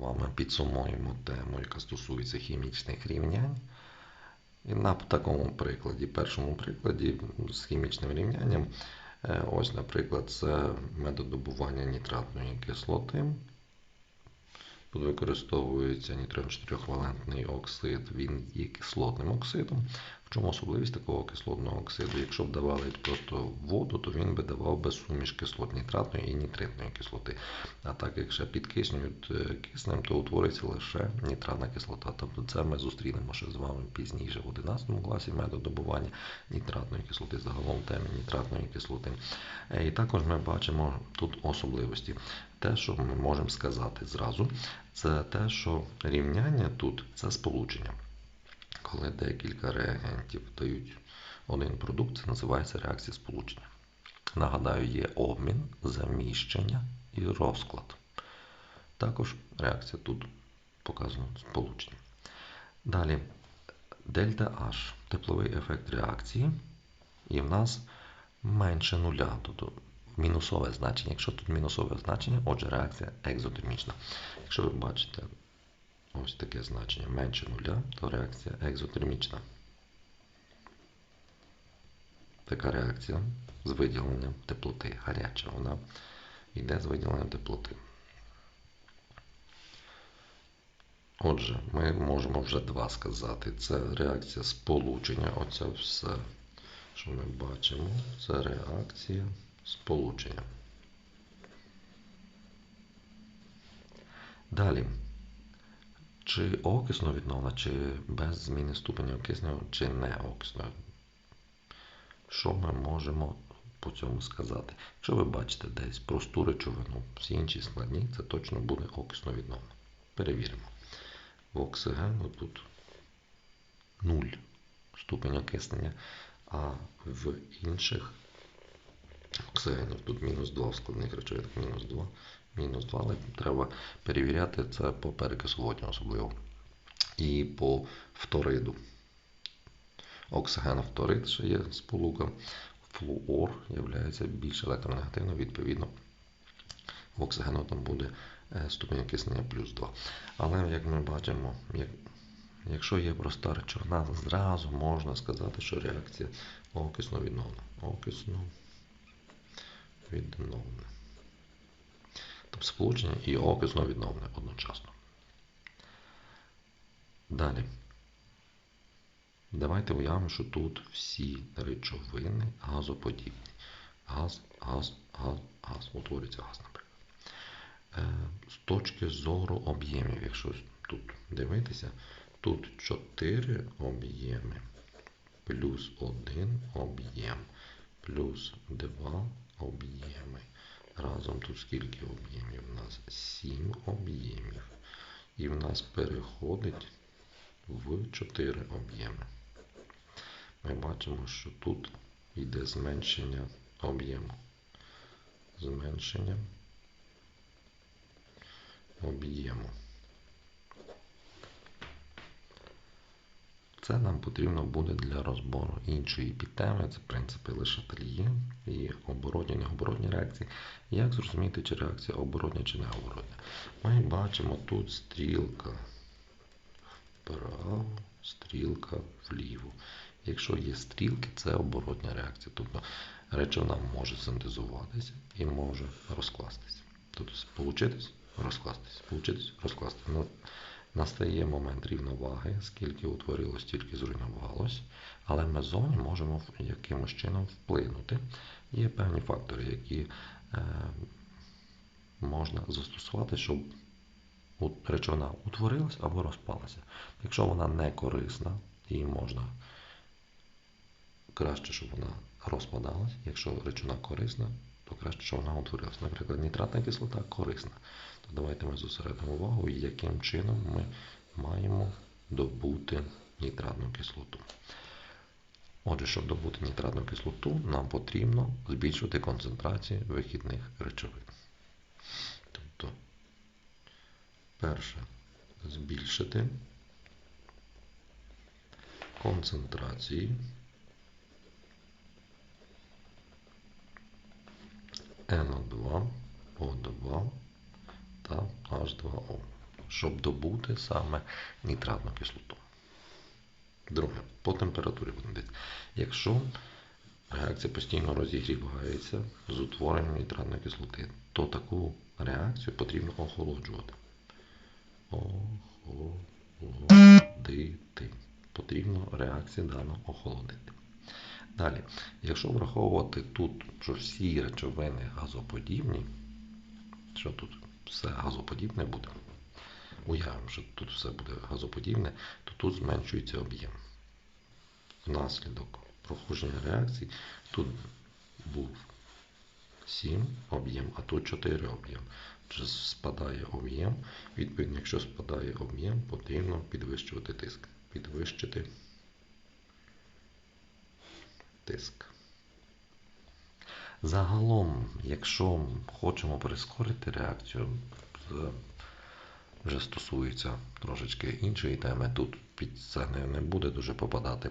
вами підсумуємо тему, яка стосується хімічних рівнянь. І на такому прикладі, першому прикладі з хімічним рівнянням, е, ось, наприклад, це метод добування нітратної кислоти. Тут використовується нітрон 4 оксид, він є кислотним оксидом. Чому особливість такого кислотного оксиду? Якщо б давали просто воду, то він би давав би суміш кислот нітратної і нітритної кислоти. А так як ще підкиснюють е, киснем, то утвориться лише нітратна кислота. Тобто це ми зустрінемо ще з вами пізніше в 11 класі метод добування нітратної кислоти, загалом темі нітратної кислоти. Е, і також ми бачимо тут особливості. Те, що ми можемо сказати зразу, це те, що рівняння тут це сполучення. Коли декілька реагентів дають один продукт, це називається реакція сполучення. Нагадаю, є обмін, заміщення і розклад. Також реакція тут показана сполучення. Далі дельта H тепловий ефект реакції. І в нас менше нуля, тобто мінусове значення. Якщо тут мінусове значення, отже, реакція екзотермічна. Якщо ви бачите ось таке значення менше нуля, то реакція екзотермічна. Така реакція з виділенням теплоти гаряча, вона йде з виділенням теплоти. Отже, ми можемо вже два сказати. Це реакція сполучення. Оце все, що ми бачимо, це реакція сполучення. Далі. Чи окисно відновлена, чи без зміни ступеня окиснення, чи не окисно. Що ми можемо по цьому сказати? Якщо ви бачите десь просту речовину, всі інші складні, це точно буде окисно відновлено. Перевіримо. В оксигену тут 0 ступень окиснення, а в інших оксигенів тут мінус 2 в складних речовинах мінус 2 мінус 2, але треба перевіряти це по перекису водню особливо. І по фториду. Оксигенофторид ще є сполука. Флуор є більш електронегативно, відповідно, в оксигену там буде е, ступінь окиснення плюс 2. Але, як ми бачимо, як, якщо є проста речовина, зразу можна сказати, що реакція окисно відновлена. Окисно відновлена сполучення і окисно відновлене одночасно. Далі. Давайте уявимо, що тут всі речовини газоподібні. Газ, газ, газ, газ. Утворюється газ, наприклад. Е, з точки зору об'ємів, якщо тут дивитися, тут 4 об'єми, плюс 1 об'єм, плюс 2 об'єми. Разом тут скільки об'ємів? У нас 7 об'ємів. І в нас переходить в 4 об'єми. Ми бачимо, що тут йде зменшення об'єму. Зменшення об'єму. Це нам потрібно буде для розбору іншої підтеми, це принципи Лешательє і оборотні, необоротні реакції. Як зрозуміти, чи реакція оборотня чи необоротня? Ми бачимо тут стрілка вправо, стрілка вліво. Якщо є стрілки, це оборотня реакція. Тобто речовина може синтезуватися і може розкластися. Тобто сполучитись, розкластись, сполучитись, розкластись. Настає момент рівноваги, скільки утворилось, стільки зруйнувалось, але ми зоні можемо якимось чином вплинути. Є певні фактори, які е, можна застосувати, щоб речовина утворилась або розпалася. Якщо вона не корисна, її можна краще, щоб вона розпадалась. Якщо речовина корисна, то краще, щоб вона утворилася. Наприклад, нітратна кислота корисна. Давайте ми зосередимо увагу, яким чином ми маємо добути нітратну кислоту. Отже, щоб добути нітратну кислоту, нам потрібно збільшувати концентрацію вихідних речовин. Тобто, перше, збільшити концентрації NO2, O2 H2O. щоб добути саме нітратну кислоту. Друге, по температурі будемо. Якщо реакція постійно розігрівається з утворенням нітратної кислоти, то таку реакцію потрібно охолоджувати. Охолодити. Потрібно реакцію дану охолодити. Далі, якщо враховувати тут, що всі речовини газоподібні, що тут все газоподібне буде, уявимо, що тут все буде газоподібне, то тут зменшується об'єм. Внаслідок проходження реакцій тут був 7 об'єм, а тут 4 об'єм. Спадає об'єм. Відповідно, якщо спадає об'єм, потрібно підвищувати тиск. Підвищити тиск. Загалом, якщо хочемо прискорити реакцію, вже стосується трошечки іншої теми, тут під це не, буде дуже попадати,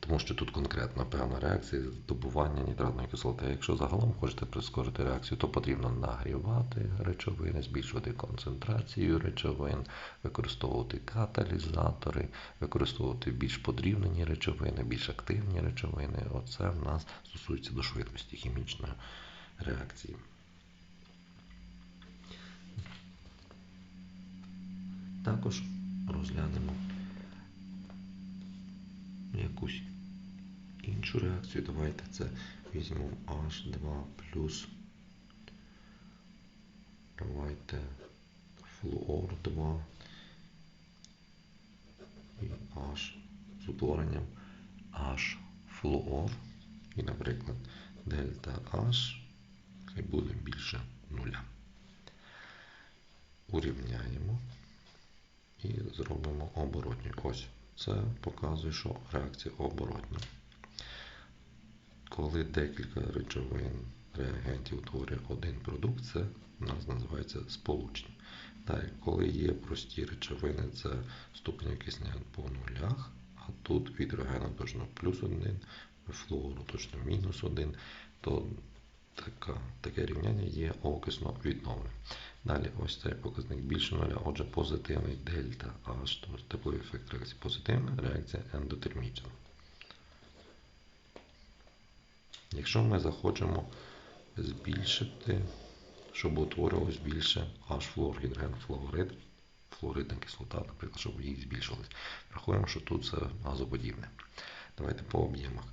тому що тут конкретна певна реакція здобування нітратної кислоти. Якщо загалом хочете прискорити реакцію, то потрібно нагрівати речовини, збільшувати концентрацію речовин, використовувати каталізатори, використовувати більш подрібнені речовини, більш активні речовини. Оце в нас стосується до швидкості хімічної реакції. Також розглянемо якусь іншу реакцію. Давайте це візьмемо H2 плюс. Давайте флуор 2 і H з утворенням H флуор. І, наприклад, дельта H хай буде більше нуля. Урівняємо і зробимо оборотню. Ось це показує, що реакція оборотна. Коли декілька речовин реагентів утворює один продукт, це у нас називається сполучення. Далі, коли є прості речовини, це ступень окиснення по нулях, а тут від реагена точно плюс 1, флуору точно мінус 1, то така, таке рівняння є окисно відновленим. Далі ось цей показник більше нуля, отже, позитивний дельта H, тобто тепловий ефект реакції позитивна, реакція ендотермічна. Якщо ми захочемо збільшити, щоб утворилось більше H-флор, гідрогенфлуорид, флуоридна кислота, наприклад, щоб їх збільшилось. Рахуємо, що тут це газоподібне. Давайте по об'ємах.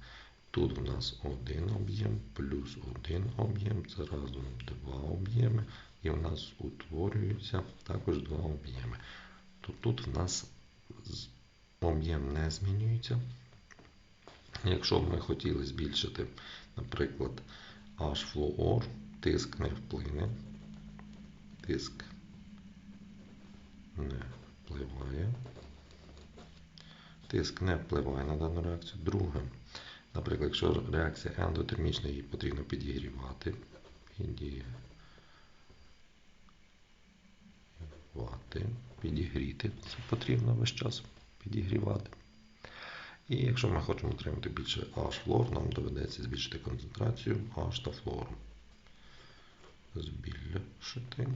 Тут у нас один об'єм плюс один об'єм, це разом два об'єми. І у нас утворюється також два об'єми. То тут в нас об'єм не змінюється. Якщо б ми хотіли збільшити, наприклад, H-флуор, тиск не вплине, тиск не впливає. Тиск не впливає на дану реакцію. Друге, наприклад, якщо реакція ендотермічна, її потрібно підігрівати. Підігрівати, підігріти, це потрібно весь час підігрівати. І якщо ми хочемо отримати більше H-флор, нам доведеться збільшити концентрацію H та флору. Збільшити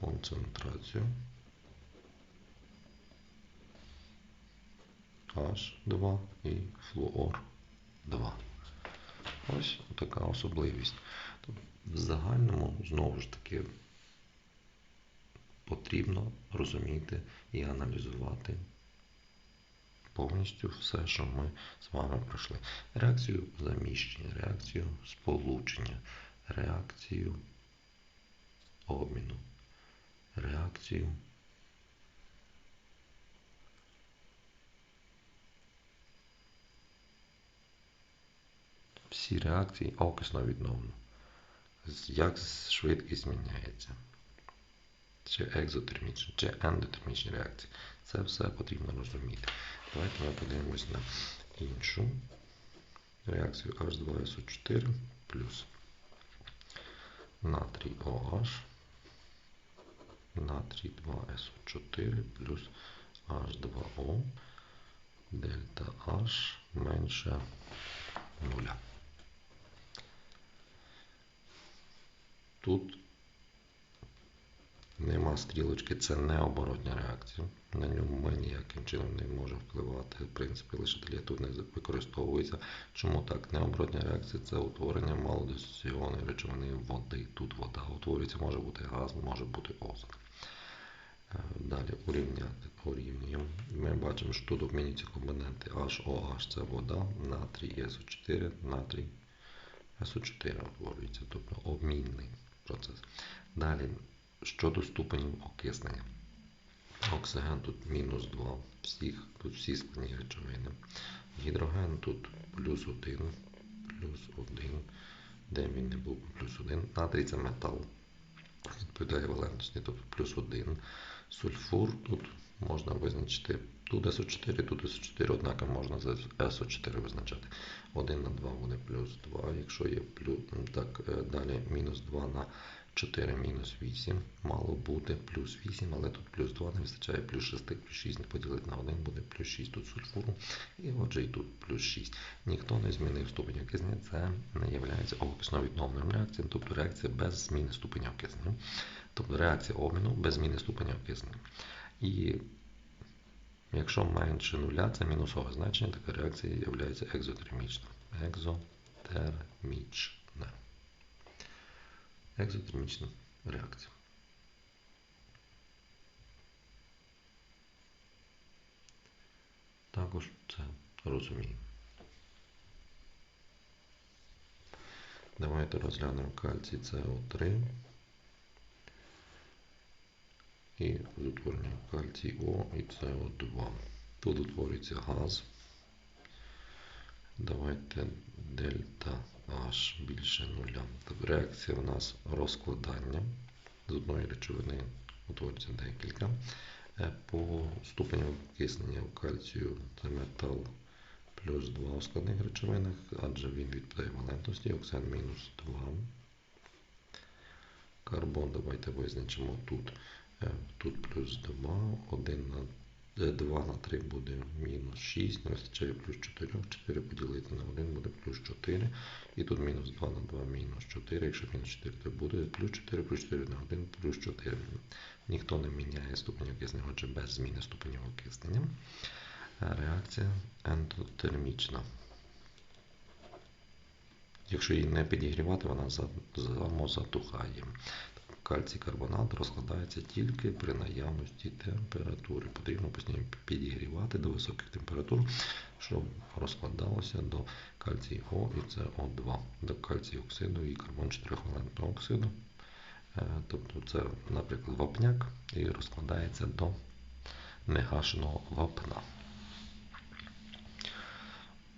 концентрацію H2 і флуор 2. Ось така особливість. В загальному, знову ж таки, потрібно розуміти і аналізувати повністю все, що ми з вами пройшли. Реакцію заміщення, реакцію сполучення, реакцію обміну, реакцію всі реакції окисно відновлено. Як швидкість зміняється. Чи екзотермічні, чи ендотермічні реакції. Це все потрібно розуміти. Давайте ми подивимось на іншу реакцію H2SO4 плюс натрій OH, натрій 2SO4 плюс H2O, дельта H менше 0. Тут Нема стрілочки, це не оборотня реакція. На ньому ми ніяким чином не можемо впливати. В принципі, лише тут не використовується. Чому так? Необоротня реакція це утворення малодисоційованої речовини води. Тут вода утворюється, може бути газ, може бути озон. Е, Далі урівняти, урівнюємо. Ми бачимо, що тут обмінюються компоненти HOH, це вода, натрій SO4, натрій SO4 утворюється, тобто обмінний процес. Далі, щодо ступенів окиснення. Оксиген тут мінус 2, всіх, тут всі складні речовини. Гідроген тут плюс 1, плюс 1, де він не був плюс 1. Натрій це метал, відповідає валентності, тобто плюс 1. Сульфур тут можна визначити. Тут SO4, тут SO4, однак можна за SO4 визначати. 1 на 2 буде плюс 2, якщо є плюс, так, е, далі мінус 2 на 4 мінус 8, мало бути плюс 8, але тут плюс 2 не вистачає, плюс 6, плюс 6 поділити на 1 буде плюс 6 тут сульфуру, і отже і тут плюс 6. Ніхто не змінив ступень окиснення, це не є окисно відновленою реакцією, тобто реакція без зміни ступеня окиснення. Тобто реакція обміну без зміни ступеня окиснення. І якщо менше нуля, це мінусове значення, така реакція є екзотермічною. Екзотермічна. Екзотермічна реакція. Також це розуміємо. Давайте розглянемо кальцій СО3 і з утворенням кальцій О і СО2. Тут утворюється газ. Давайте дельта H більше нуля. Тобто реакція у нас розкладання. З одної речовини утворюється декілька. Е, по ступеню окиснення кальцію це метал плюс 2 у складних речовинах, адже він відповідає валентності, оксиген мінус 2. Карбон давайте визначимо тут. Е, тут плюс 2, 1 на 2 на 3 буде мінус 6, не вистачає плюс 4, 4 поділити на 1 буде плюс 4. І тут мінус 2 на 2 мінус 4. Якщо мінус 4, то буде плюс 4, плюс 4 на 1, плюс 4. Ніхто не міняє ступень окиснення, отже без зміни ступенів окиснення. Реакція ендотермічна. Якщо її не підігрівати, вона самозатухає кальцій карбонат розкладається тільки при наявності температури. Потрібно постійно підігрівати до високих температур, щоб розкладалося до кальцій О і СО2, до кальцій оксиду і карбон 4 валентного оксиду. Е, тобто це, наприклад, вапняк і розкладається до негашеного вапна.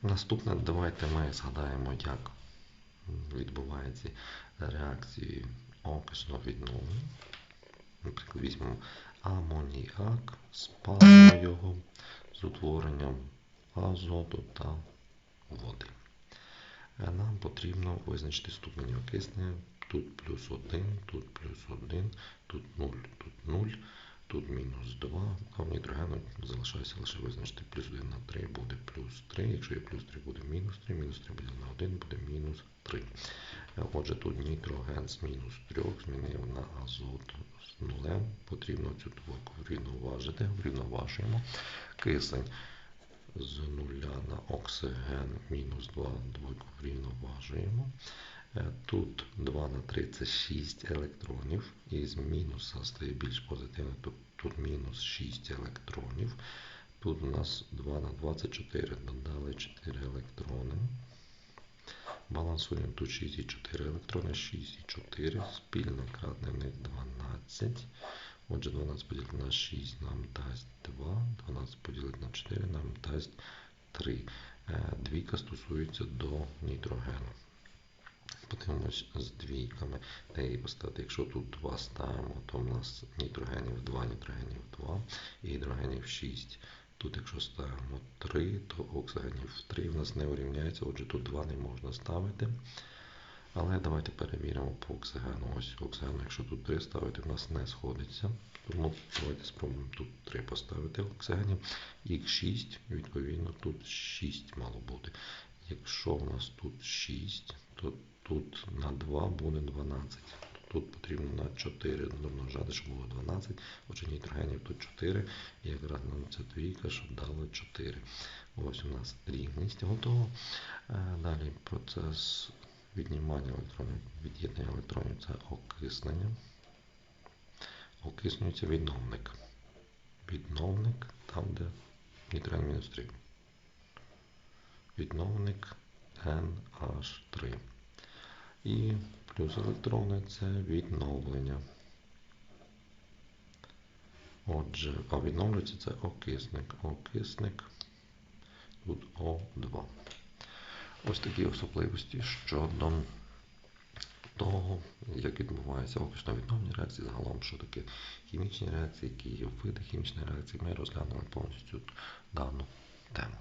Наступне, давайте ми згадаємо, як відбуваються реакції окисно відновлення. Наприклад, візьмемо амоніак, спалимо його з утворенням азоту та води. Нам потрібно визначити ступені окиснення. Тут плюс 1, тут плюс 1, тут 0, тут 0, тут мінус 2, а в нітрогену залишається лише визначити плюс 1 на 3 буде плюс 3. Якщо є плюс 3 буде мінус 3, мінус 3 буде на 1 буде мінус 3. Отже, тут нітроген з мінус 3 змінив на азот з нулем. Потрібно цю двойку врівноважити. Врівноважуємо. Кисень з нуля на оксиген мінус 2, двойку врівноважуємо. Е, тут 2 на 3 це 6 електронів. І з мінуса стає більш позитивно. Тут, тут мінус 6 електронів. Тут у нас 2 на 24 додали 4 електрони. Балансуємо тут 6,4 електрони, 6,4, спільно кратне в них 12. Отже, 12 поділити на 6 нам дасть 2, 12 поділити на 4 нам дасть 3. Е, двійка стосується до нітрогену. Подивимось з двійками, де її поставити. Якщо тут 2 ставимо, то в нас нітрогенів 2, нітрогенів 2 і гідрогенів 6. Тут, якщо ставимо 3, то оксигенів 3 в нас не урівняється, отже тут 2 не можна ставити. Але давайте перевіримо по оксигену. Ось оксигену, якщо тут 3 ставити, в нас не сходиться. Тому давайте спробуємо тут 3 поставити оксигенів. Х6, відповідно, тут 6 мало бути. Якщо в нас тут 6, то тут на 2 буде 12. тут потрібно на 4 домножати, щоб було 12. Отже, нітрогенів тут 4. І якраз нам ця двійка, щоб дало 4. Ось у нас рівність готова. Е, Далі процес віднімання електронів, від'єднання електронів це окиснення. Окиснюється відновник. Відновник там, де нітроген мінус 3. Відновник NH3. І плюс електрони це відновлення. Отже, а відновлюється це окисник. Окисник. Тут О2. Ось такі особливості щодо того, як відбуваються окисно-відновні реакції, загалом, що таке хімічні реакції, які є види хімічної реакції, ми розглянули повністю дану тему.